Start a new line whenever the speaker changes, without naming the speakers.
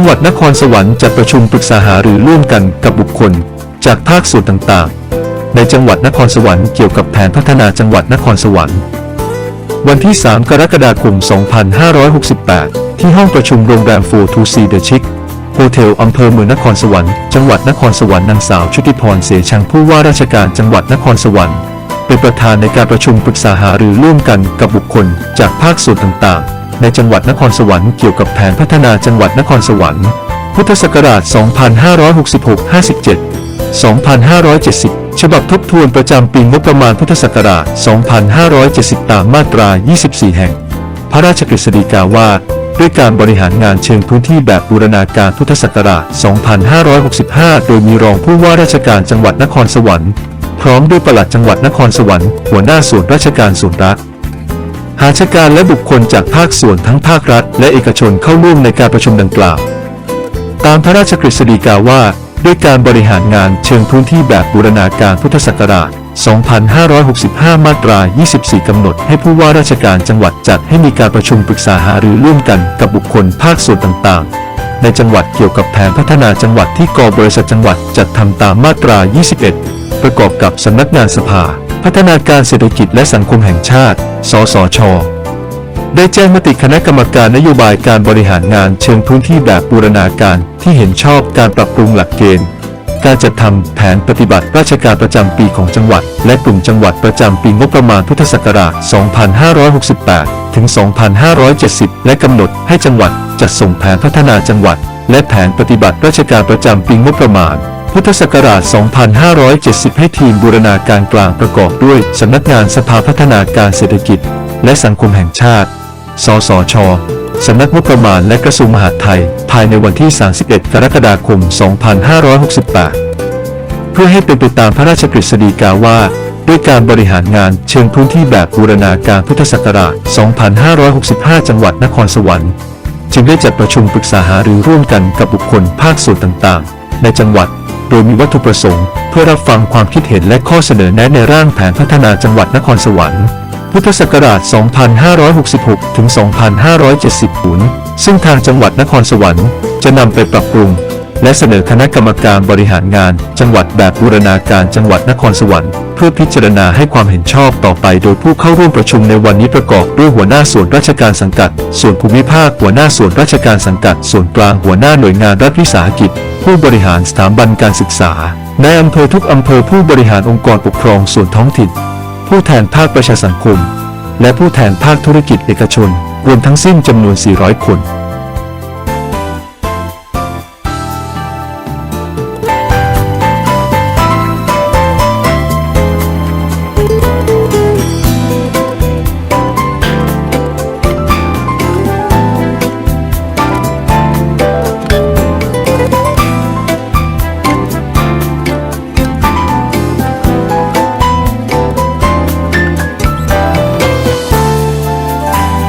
งหวัดนครสวรรค์จัดประชุมปรึกษาหารือร่วมกันกับบุคคล จากภาคส่วนต่างๆ ในจังหวัดนครสวรรค์เกี่ยวกับแผนพัฒนาจังหวัดนครสวรรค์ วันที่ 3 กรกฎาคม 2568 ที่ห้องประชุมโรงแรมโฟทูซีเดชิกโฮเทลอำเภอเมืองนครสวรรค์จังหวัดนครสวรรค์นางสาวชุติพรเสชังผู้ว่าราชการจังหวัดนครสวรรค์เป็นประธานในการประชุมปรึกษาหารือร่วมกันกับบุคคลจากภาคส่วนต่างๆ ในจังหวัดนครสวรรค์เกี่ยวกับแผนพัฒนาจังหวัดนครสวรรค์ พุทธศักราช 2566-57 2570 ฉบับทบทวนประจำปีงบประมาณพุทธศักราช 2570 ตามมาตรา 24 แห่ง พระราชกฤษฎีกาว่า ด้วยการบริหารงานเชิงพื้นที่แบบบูรณาการพุทธศักราช 2565 โดยมีรองผู้ว่าราชการจังหวัดนครสวรรค์ พร้อมด้วยปลัดจังหวัดนครสวรรค์ หัวหน้าส่วนราชการส่วนรัฐ หาราชการและบุคคลจากภาคส่วนทั้งภาครัฐ และเอกชนเข้าร่วมในการประชุมดังกล่าว ตามพระราชกฤษฎีกาว่า ด้วยการบริหารงานเชิงพื้นที่แบบบูรณาการพุทธศักราช 2565 มาตรา 24 กำหนดให้ผู้ว่าราชการจังหวัดจัดให้มีการประชุมปรึกษาหารือร่วมกันกับบุคคลภาคส่วนต่างๆ ในจังหวัดเกี่ยวกับแผนพัฒนาจังหวัดที่กบริษัทจังหวัดจัดทำตามมาตรา 21 ประกอบกับสำนักงานสภา พัฒนาการเศรษฐกิจและสังคมแห่งชาติ สสช ได้แจ้งมติคณะกรรมการนโยบายการบริหารงานเชิงพื้นที่แบบบูรณาการที่เห็นชอบการปรับปรุงหลักเกณฑ์ การจัดทำแผนปฏิบัติราชการประจำปีของจังหวัด และกลุ่มจังหวัดประจำปีงบประมาณพุทธศักราช 2568 ถึง 2570 และกำหนดให้จังหวัดจัดส่งแผนพัฒนาจังหวัด และแผนปฏิบัติราชการประจำปีงบประมาณ พุทธศักราช 2570 ให้ทีมบูรณาการกลางประกอบด้วยสำนักงานสภาพัฒนาการเศรษฐกิจ และสังคมแห่งชาติ สสช สำนักงบประมาณและกระทรวงมหาดไทย ภายในวันที่ 31 กรกฎาคม 2568 เพื่อให้เป็นไปตามพระราชกฤษฎีกาว่า ด้วยการบริหารงานเชิงพื้นที่แบบบูรณาการพุทธศักราช 2565 จังหวัดนครสวรรค์ จึงได้จัดประชุมปรึกษาหารือร่วมกันกับบุคคลภาคส่วนต่างๆ ในจังหวัด โดยมีวัตถุประสงค์ เพื่อรับฟังความคิดเห็นและข้อเสนอแนะในร่างแผนพัฒนาจังหวัดนครสวรรค์ พุทธศักราช 2566 ถึง 2570 ซึ่งทางจังหวัดนครสวรรค์จะนำไปปรับปรุง และเสนอคณะกรรมการบริหารงาน จังหวัดแบบบูรณาการจังหวัดนครสวรรค์เพื่อพิจารณาให้ความเห็นชอบต่อไป โดยผู้เข้าร่วมประชุมในวันนี้ประกอบด้วยหัวหน้าส่วนราชการสังกัด ส่วนภูมิภาคหัวหน้าส่วนราชการสังกัด ส่วนกลางหัวหน้าหน่วยงานรัฐวิสาหกิจ ผู้บริหารสถาบันการศึกษาในอำเภอทุกอำเภอผู้บริหารองค์กรปกครองส่วนท้องถิ่น ผู้แทนภาคประชาสังคม และผู้แทนภาคธุรกิจเอกชน รวมทั้งสิ้นจำนวน 400 คน